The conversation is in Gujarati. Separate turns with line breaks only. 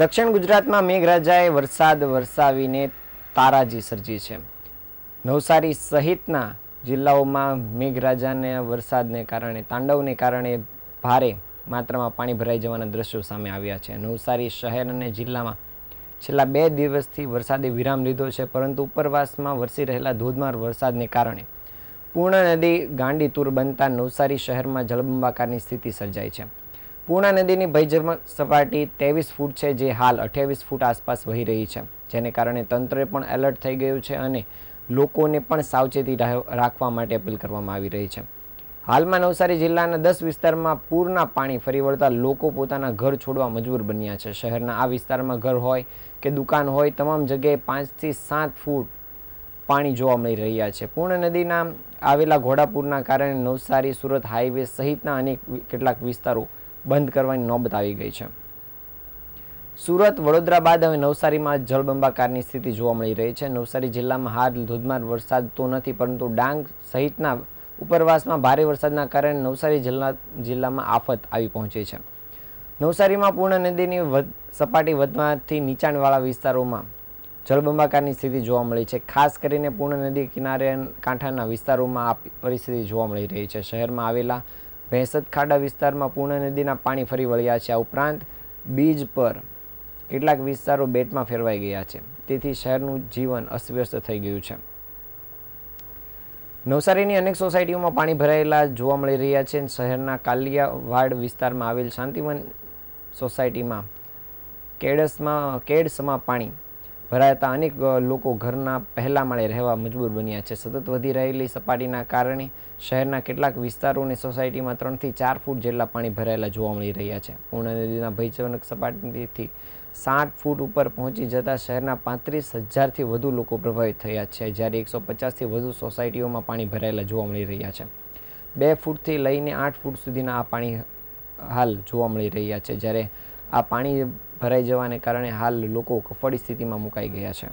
દક્ષિણ ગુજરાતમાં મેઘરાજાએ વરસાદ વરસાવીને તારાજી સર્જી છે. નવસારી સહિતના જિલ્લાઓમાં મેઘરાજાને વરસાદને કારણે, તાંડવને કારણે ભારે માત્રામાં પાણી ભરાઈ જવાના દ્રશ્યો સામે આવ્યા છે. નવસારી શહેર અને જિલ્લામાં છેલ્લા બે દિવસથી વરસાદે વિરામ લીધો છે, પરંતુ ઉપરવાસમાં વરસી રહેલા ધોધમાર વરસાદને કારણે પૂર્ણ નદી ગાંડીતુર બનતા નવસારી શહેરમાં જળબંબાકારની સ્થિતિ સર્જાઈ છે. પૂર્ણા નદીની ભયજમ સપાટી ત્રેવીસ ફૂટ છે, જે હાલ અઠ્યાવીસ ફૂટ આસપાસ વહી રહી છે. જેને કારણે તંત્રએ પણ એલર્ટ થઈ ગયું છે અને લોકોને પણ સાવચેતી રાખવા માટે અપીલ કરવામાં આવી રહી છે. હાલમાં નવસારી જિલ્લાના દસ વિસ્તારમાં પૂરના પાણી ફરી વળતા લોકો પોતાના ઘર છોડવા મજબૂર બન્યા છે. શહેરના આ વિસ્તારમાં ઘર હોય કે દુકાન હોય, તમામ જગ્યાએ પાંચથી સાત ફૂટ પાણી જોવા મળી રહ્યા છે. પૂર્ણ નદીના આવેલા ઘોડાપુરના કારણે નવસારી, સુરત હાઈવે સહિતના અનેક કેટલાક વિસ્તારો બંધ કરવાની નોબત આવી ગઈ છે. સુરત, વડોદરા બાદ હવે નવસારીમાં જળબંબાકારની સ્થિતિ જોવા મળી રહી છે. નવસારી જિલ્લામાં હાલ ધોધમાર વરસાદ તો નથી, પરંતુ ડાંગ સહિતના ઉપરવાસમાં ભારે વરસાદના કારણે નવસારી જિલ્લા, જિલ્લામાં આફત આવી પહોંચી છે. નવસારીમાં પૂર્ણ નદીની સપાટી વધવાથી નીચાણવાળા વિસ્તારોમાં જળબંબાકારની સ્થિતિ જોવા મળી છે. ખાસ કરીને પૂર્ણ નદી કિનારે કાંઠાના વિસ્તારોમાં આ પરિસ્થિતિ જોવા મળી રહી છે. શહેરમાં આવેલા ભેંસદ ખાડા વિસ્તારમાં પૂર્ણ નદીના પાણી ફરી વળ્યા છે. આ ઉપરાંત બીજ પર કેટલાક વિસ્તારો બેટમાં ફેરવાઈ ગયા છે. તેથી શહેરનું જીવન અસ્તવ્યસ્ત થઈ ગયું છે. નવસારીની અનેક સોસાયટીઓમાં પાણી ભરાયેલા જોવા મળી રહ્યા છે. શહેરના કાલિયાવાડ વિસ્તારમાં આવેલ શાંતિવન સોસાયટીમાં કેડસમાં કેડસમાં પાણી ભરાતા અનેક લોકો ઘરના પહેલા માળે રહેવા મજબૂર બન્યા છે. સતત વધી રહેલી સપાટીના કારણે શહેરના કેટલાક વિસ્તારો અને સોસાયટીમાં ત્રણથી ચાર ફૂટ જેટલા પાણી ભરાયેલા જોવા મળી રહ્યા છે. પૂર્ણ નદીના ભયજનક સપાટીથી સાઠ ફૂટ ઉપર પહોંચી જતા શહેરના પાંત્રીસ હજારથી વધુ લોકો પ્રભાવિત થયા છે. જ્યારે એકસો પચાસથી વધુ સોસાયટીઓમાં પાણી ભરાયેલા જોવા મળી રહ્યા છે. બે ફૂટથી લઈને આઠ ફૂટ સુધીના આ પાણી હાલ જોવા મળી રહ્યા છે. જ્યારે આ પાણી ભરાઈ જવાને કારણે હાલ લોકો કફોડી સ્થિતિમાં મુકાઈ ગયા છે.